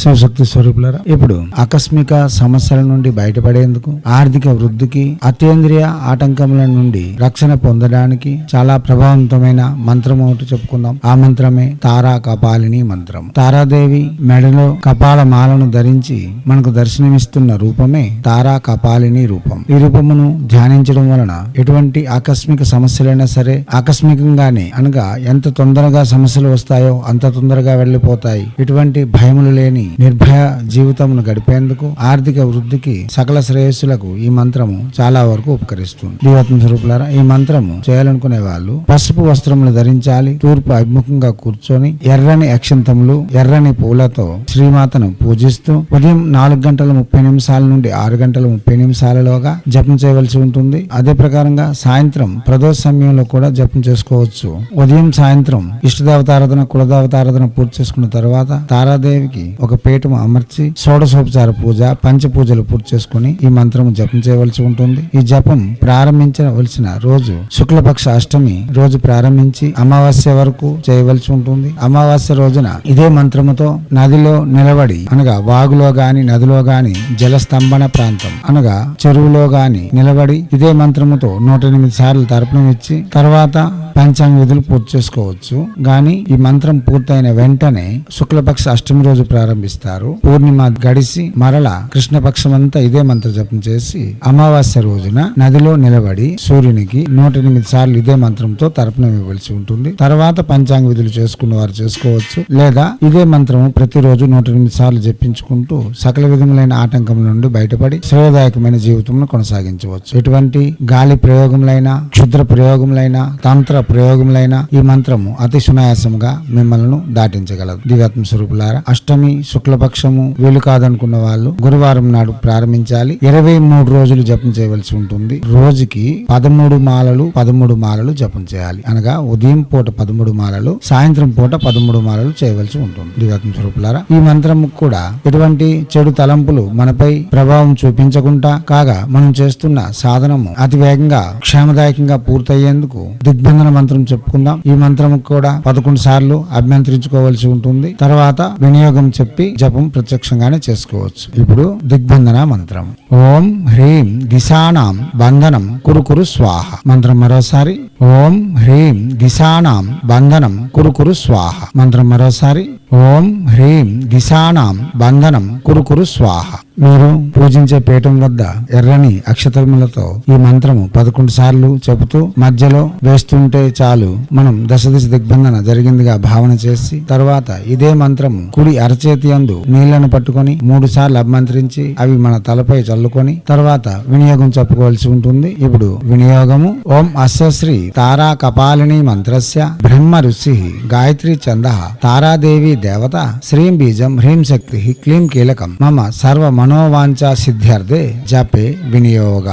శివశక్తి స్వరూపులరా? ఇప్పుడు ఆకస్మిక సమస్యల నుండి బయటపడేందుకు ఆర్థిక వృద్ధికి అతేంద్రియ ఆటంకముల నుండి రక్షణ పొందడానికి చాలా ప్రభావవంతమైన మంత్రం ఒకటి చెప్పుకుందాం. ఆ మంత్రమే తారా కపాలిని మంత్రం. తారాదేవి మెడలో కపాల మాలను ధరించి మనకు దర్శనమిస్తున్న రూపమే తారా కపాలిని రూపం. ఈ రూపమును ధ్యానించడం వలన ఎటువంటి ఆకస్మిక సమస్యలైనా సరే ఆకస్మికంగానే అనగా ఎంత తొందరగా సమస్యలు వస్తాయో అంత తొందరగా వెళ్ళిపోతాయి ఎటువంటి భయములు లేని నిర్భయ జీవితమును గడిపేందుకు ఆర్థిక వృద్ధికి సకల శ్రేయస్సులకు ఈ మంత్రము చాలా వరకు ఉపకరిస్తుంది. దీవత్మ స్వరూపులారా ఈ మంత్రము చేయాలనుకునే వాళ్ళు పసుపు వస్త్రములు ధరించాలి తూర్పు అభిముఖంగా కూర్చొని ఎర్రని అక్షంతములు ఎర్రని పూలతో శ్రీమాతను పూజిస్తూ ఉదయం నాలుగు గంటల ముప్పై నిమిషాల నుండి ఆరు గంటల ముప్పై నిమిషాలలోగా జపం చేయవలసి ఉంటుంది. అదే ప్రకారంగా సాయంత్రం ప్రదోష సమయంలో కూడా జపం చేసుకోవచ్చు. ఉదయం సాయంత్రం ఇష్టదేవతారాధన కులదేవతారాధన పూర్తి చేసుకున్న తర్వాత తారాదేవికి ఒక పీఠం అమర్చి షోడశోపచార పూజ పంచ పూజలు పూర్తి చేసుకుని ఈ మంత్రము జపం చేయవలసి ఉంటుంది. ఈ జపం ప్రారంభించవలసిన రోజు శుక్లపక్ష అష్టమి రోజు ప్రారంభించి అమావాస్య వరకు చేయవలసి ఉంటుంది. అమావాస్య రోజున ఇదే మంత్రముతో నదిలో నిలబడి అనగా వాగులో గాని నదిలో గాని జలస్తంభన ప్రాంతం అనగా చెరువులో గాని నిలబడి ఇదే మంత్రముతో నూట ఎనిమిది సార్లు తర్పణం ఇచ్చి తర్వాత పంచాంగ విధులు పూర్తి చేసుకోవచ్చు. గాని ఈ మంత్రం పూర్తయిన వెంటనే శుక్లపక్ష అష్టమి రోజు ప్రారంభిస్తారు. పూర్ణిమ గడిసి మరల కృష్ణపక్షమంతా ఇదే మంత్ర జపం చేసి అమావాస్య రోజున నదిలో నిలబడి సూర్యునికి నూట ఎనిమిది సార్లు ఇదే మంత్రంతో తర్పణం ఇవ్వవలసి ఉంటుంది. తర్వాత పంచాంగ విధులు చేసుకున్న వారు చేసుకోవచ్చు. లేదా ఇదే మంత్రము ప్రతిరోజు నూట ఎనిమిది సార్లు జపించుకుంటూ సకల విధములైన ఆటంకం నుండి బయటపడి శ్రేయదాయకమైన జీవితంను కొనసాగించవచ్చు. ఎటువంటి గాలి ప్రయోగములైన క్షుద్ర ప్రయోగములైన తంత్ర ప్రయోగములైన ఈ మంత్రము అతి సునాయాసముగా మిమ్మల్ని దాటించగలదు. దివ్యాత్మ స్వరూపులారా అష్టమి శుక్లపక్షము వీలు కాదనుకున్న వాళ్ళు గురువారం నాడు ప్రారంభించాలి. ఇరవై మూడు రోజులు జపం చేయవలసి ఉంటుంది. రోజుకి పదమూడు మాలలు పదమూడు మాలలు జపం చేయాలి. అనగా ఉదయం పూట పదమూడు మాలలు సాయంత్రం పూట పదమూడు మాలలు చేయవలసి ఉంటుంది. దివ్యాత్మ స్వరూపులారా ఈ మంత్రం కూడా ఎటువంటి చెడు తలంపులు మనపై ప్రభావం చూపించకుండా కాగా మనం చేస్తున్న సాధనము అతి వేగంగా క్షేమదాయకంగా పూర్తయ్యేందుకు దిగ్బంధన మంత్రం చెప్పుకుందాం. ఈ మంత్రం కూడా పదకొండు సార్లు అభ్యంతరించుకోవాల్సి ఉంటుంది. తర్వాత వినియోగం చెప్పి జపం ప్రత్యక్షంగానే చేసుకోవచ్చు. ఇప్పుడు దిగ్బంధన మంత్రం. ఓం హ్రీం దిశానాం బంధనం కురుకురు స్వాహ. మంత్రం మరోసారి. ఓం హ్రీం దిశానాం బంధనం కురుకురు స్వాహ. మంత్రం మరోసారి. ఓం హ్రీం దిశానాం బంధనం కురుకురు స్వాహ. మీరు పూజించే పీఠం వద్ద ఎర్రని అక్షతములతో ఈ మంత్రము పదకొండు సార్లు చెబుతూ మధ్యలో వేస్తుంటే చాలు. మనం దశ దిశ దిగ్బంధన జరిగిందిగా భావన చేసి తర్వాత ఇదే మంత్రము కుడి అరచేతి అందు నీళ్ళను పట్టుకొని మూడు సార్లు అభ్యంతరించి అవి మన తలపై చల్లుకొని తర్వాత వినియోగం చెప్పుకోవాల్సి ఉంటుంది. ఇప్పుడు వినియోగము. ఓం అశ్వశ్రీ తారా కపాలిని మంత్రస్య బ్రహ్మ ఋషి గాయత్రి చంద తారాదేవి దేవత శ్రీం బీజం హ్రీం శక్తి క్లీం కీలకం మమ సర్వ మనోవాంఛ సిద్ధ్యర్థే జపే వినియోగ.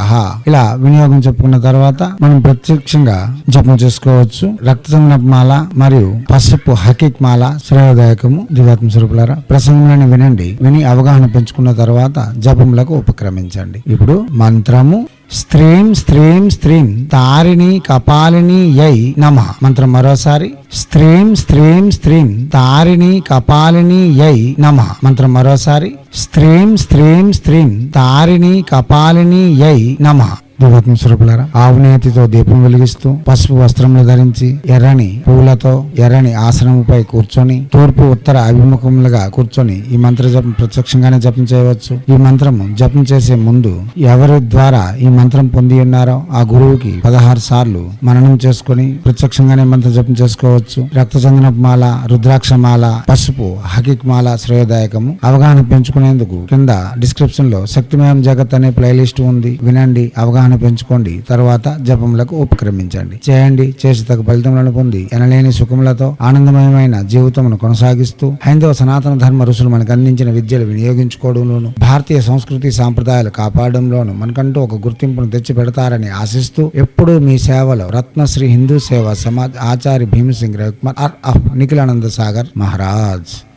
ఇలా వినియోగం చెప్పుకున్న తర్వాత మనం ప్రత్యక్షంగా జపం చేసుకోవచ్చు. రక్తచందనపు మాల మరియు పసుపు హకిక్ మాల శ్రేయోదాయకము. దివాత్మ స్వరూపులారా ప్రసంగంలోని వినండి. విని అవగాహన పెంచుకున్న తర్వాత జపములకు ఉపక్రమించండి. ఇప్పుడు మంత్రము స్త్రీం స్త్రీం స్త్రీం తారిణి కపాలిని యై నమ. మంత్రం మరోసారి. స్త్రీం స్త్రీం స్త్రీం తారిణి కపాలిని యై నమ. మంత్రం మరోసారి. స్త్రీం స్త్రీం స్త్రీం తారిణి కపాలిని యై నమ. దివ్యాత్మ స్వరూపులారా ఆవునేతితో దీపం వెలిగిస్తూ పసుపు వస్త్రములు ధరించి ఎర్రని పూలతో ఎర్రని ఆసనముపై కూర్చొని తూర్పు ఉత్తర అభిముఖములుగా కూర్చొని ఈ మంత్ర జపం ప్రత్యక్షంగానే జపం చేయవచ్చు. ఈ మంత్రము జపం చేసే ముందు ఎవరి ద్వారా ఈ మంత్రం పొంది ఉన్నారో ఆ గురువుకి పదహారు సార్లు మననం చేసుకొని ప్రత్యక్షంగానే మంత్ర జపం చేసుకోవచ్చు. రక్తచందనపు మాల రుద్రాక్ష మాల పసుపు హకిక్ మాల శ్రేయదాయకము అవగాహన పెంచుకునేందుకు కింద డిస్క్రిప్షన్లో శక్తిమయం జగత్ అనే ప్లేలిస్ట్ ఉంది. వినండి అవగాహన పెంచుకోండి. తర్వాత జపములకు ఉపక్రమించండి. చేయండి. చేసి తగు ఫలితములను పొంది ఎనలేని సుఖములతో ఆనందమయమైన జీవితమును కొనసాగిస్తూ హైందవ సనాతన ధర్మ ఋషులు మనకు అందించిన విద్యలు వినియోగించుకోవడంలోను భారతీయ సంస్కృతి సాంప్రదాయాలు కాపాడంలోను మనకంటూ ఒక గుర్తింపును తెచ్చి పెడతారని ఆశిస్తూ ఎప్పుడూ మీ సేవలో రత్నశ్రీ హిందూ సేవ సమాజ్ ఆచార్య భీమసింగ్ రవికుమార్ ఆర్. అఫ్ నిఖిలానంద సాగర్ మహారాజ్.